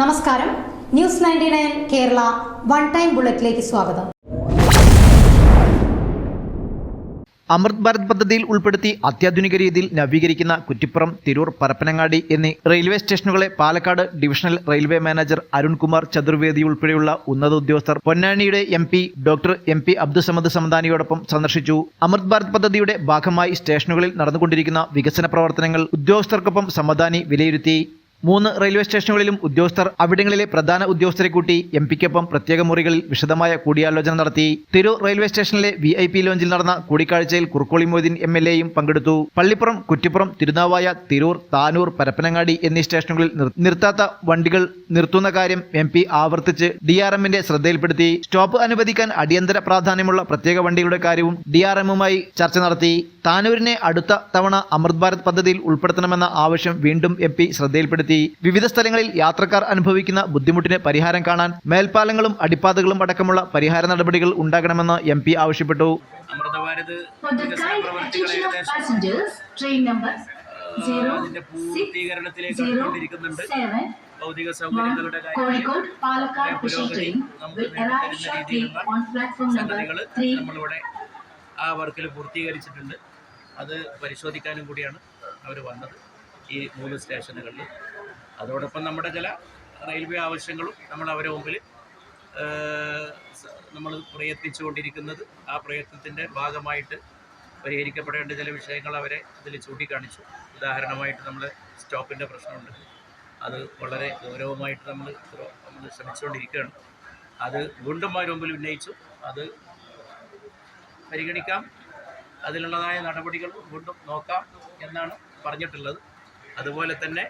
നമസ്കാരം. News ninety nine Kerala one time ബുള്ളറ്റിലേക്ക് സ്വാഗതം. അമൃത് ഭാരത് പദ്ധതിയിൽ ഉൾപ്പെടുത്തി അത്യാധുനിക രീതിയിൽ നവീകരിക്കുന്ന കുറ്റിപ്പുറം തിരൂർ പരപ്പനങ്ങാടി എന്നീ railway സ്റ്റേഷനുകളെ Palakkad divisional railway manager Arunkumar Chaturvedi ഉൾപ്പെടെയുള്ള ഉന്നത ഉദ്യോഗസ്ഥർ പൊന്നാനിയുടെ M P doctor M P Abdussamad സമദാനിയോടൊപ്പം സന്ദർശിച്ചു. അമൃത് ഭാരത് പദ്ധതിയുടെ ഭാഗമായി സ്റ്റേഷനുകളിൽ നടന്നുകൊണ്ടിരിക്കുന്ന വികസന പ്രവർത്തനങ്ങൾ ഉദ്യോഗസ്ഥർക്കൊപ്പം സമദാനി വിലയിരുത്തി. മൂന്ന് റെയിൽവേ സ്റ്റേഷനുകളിലും ഉദ്യോഗസ്ഥർ അവിടങ്ങളിലെ പ്രധാന ഉദ്യോഗസ്ഥരെ കൂട്ടി എം പിക്കൊപ്പം പ്രത്യേക മുറികളിൽ വിശദമായ കൂടിയാലോചന നടത്തി. തിരൂർ റെയിൽവേ സ്റ്റേഷനിലെ വി ഐ പി ലോഞ്ചിൽ നടന്ന കൂടിക്കാഴ്ചയിൽ കുറുക്കോളി മൊയ്തീൻ എം എൽ എയും പങ്കെടുത്തു. പള്ളിപ്പുറം കുറ്റിപ്പുറം തിരുനാവായ തിരൂർ താനൂർ പരപ്പനങ്ങാടി എന്നീ സ്റ്റേഷനുകളിൽ നിർ- നിർത്താത്ത വണ്ടികൾ നിർത്തുന്ന കാര്യം എം പി ആവർത്തിച്ച് ഡി ആർ എമ്മിന്റെ ശ്രദ്ധയിൽപ്പെടുത്തി. സ്റ്റോപ്പ് അനുവദിക്കാൻ അടിയന്തര പ്രാധാന്യമുള്ള പ്രത്യേക വണ്ടികളുടെ കാര്യവും ഡി ആർ എമ്മുമായി ചർച്ച നടത്തി. താനൂരിനെ അടുത്ത തവണ അമൃത് ഭാരത് പദ്ധതിയിൽ ഉൾപ്പെടുത്തണമെന്ന ആവശ്യം വീണ്ടും എം പി ശ്രദ്ധയിൽപ്പെടുത്തി. വിവിധ സ്ഥലങ്ങളിൽ യാത്രക്കാർ അനുഭവിക്കുന്ന ബുദ്ധിമുട്ടിന് പരിഹാരം കാണാൻ മേൽപ്പാലങ്ങളും അടിപ്പാതകളും അടക്കമുള്ള പരിഹാര നടപടികൾ ഉണ്ടാകണമെന്ന് എം പി ആവശ്യപ്പെട്ടു. number zero അതിന്റെ പൂർത്തീകരണത്തിലേക്ക് seven ഭൗതിക one സൗകര്യങ്ങളുടെ കാര്യത്തിൽ പുരോഗതി നമുക്ക് നേരിടുന്ന രീതിയിലുള്ള on platform number സംഗതികൾ നമ്മളിവിടെ ആ വർക്കിൽ പൂർത്തീകരിച്ചിട്ടുണ്ട്. അത് പരിശോധിക്കാനും കൂടിയാണ് അവർ വന്നത് ഈ മൂന്ന് സ്റ്റേഷനുകളിൽ. അതോടൊപ്പം നമ്മുടെ ചില റെയിൽവേ ആവശ്യങ്ങളും നമ്മൾ അവരെ മുമ്പിൽ നമ്മൾ പ്രയത്നിച്ചുകൊണ്ടിരിക്കുന്നത്. ആ പ്രയത്നത്തിന്റെ ഭാഗമായിട്ട് പരിഹരിക്കപ്പെടേണ്ട ചില വിഷയങ്ങൾ അവരെ ഇതിൽ ചൂണ്ടിക്കാണിച്ചു. ഉദാഹരണമായിട്ട് നമ്മൾ സ്റ്റോപ്പിന്റെ പ്രശ്നമുണ്ട്. അത് വളരെ ഗൗരവമായിട്ട് നമ്മൾ നമ്മൾ ശ്രമിച്ചുകൊണ്ടിരിക്കുകയാണ്. അത് വീണ്ടും അവർ മുമ്പിൽ ഉന്നയിച്ചു. അത് പരിഗണിക്കാം. അതിലുള്ളതായ നടപടികൾ വീണ്ടും നോക്കാം എന്നാണ് പറഞ്ഞിട്ടുള്ളത്. അതുപോലെ തന്നെ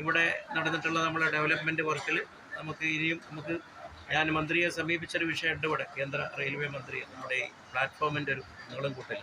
ഇവിടെ നടന്നിട്ടുള്ള നമ്മുടെ ഡെവലപ്മെന്റ് വർക്കിൽ നമുക്ക് ഇനിയും നമുക്ക് ഞാൻ മന്ത്രിയെ സമീപിച്ചൊരു വിഷയമുണ്ട് ഇവിടെ കേന്ദ്ര റെയിൽവേ മന്ത്രി നമ്മുടെ ഈ പ്ലാറ്റ്ഫോമിന്റെ ഒരു നീളം കൂട്ടൽ.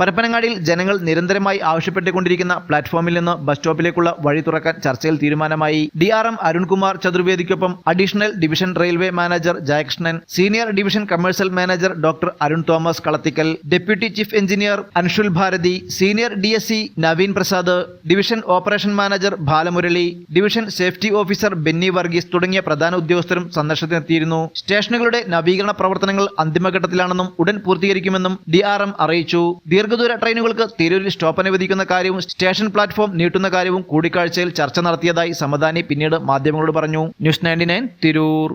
പരപ്പനങ്ങാടിയിൽ ജനങ്ങൾ നിരന്തരമായി ആവശ്യപ്പെട്ടുകൊണ്ടിരിക്കുന്ന പ്ലാറ്റ്ഫോമിൽ നിന്ന് ബസ് സ്റ്റോപ്പിലേക്കുള്ള വഴി തുറക്കാൻ ചർച്ചയിൽ തീരുമാനമായി. D R M Arunkumar ചതുർവേദിക്കൊപ്പം additional division railway manager Jayakrishnan senior division commercial manager doctor Arun Thomas Kalathikkal deputy chief engineer Anshul Bharati senior D S C Naveen Prasad division operation manager Balamurali division safety officer Benny Varghese തുടങ്ങിയ പ്രധാന ഉദ്യോഗസ്ഥരും സന്ദർശനത്തിനെത്തിയിരുന്നു. സ്റ്റേഷനുകളുടെ നവീകരണ പ്രവർത്തനങ്ങൾ അന്തിമഘട്ടത്തിലാണെന്നും ഉടൻ പൂർത്തീകരിക്കുമെന്നും D അറിയിച്ചു. ദീർഘദൂര ട്രെയിനുകൾക്ക് തിരൂരിൽ stop അനുവദിക്കുന്ന കാര്യവും സ്റ്റേഷൻ പ്ലാറ്റ്ഫോം നീട്ടുന്ന കാര്യവും കൂടിക്കാഴ്ചയിൽ ചർച്ച നടത്തിയതായി സമദാനി പിന്നീട് മാധ്യമങ്ങളോട് പറഞ്ഞു. News ninety Tirur.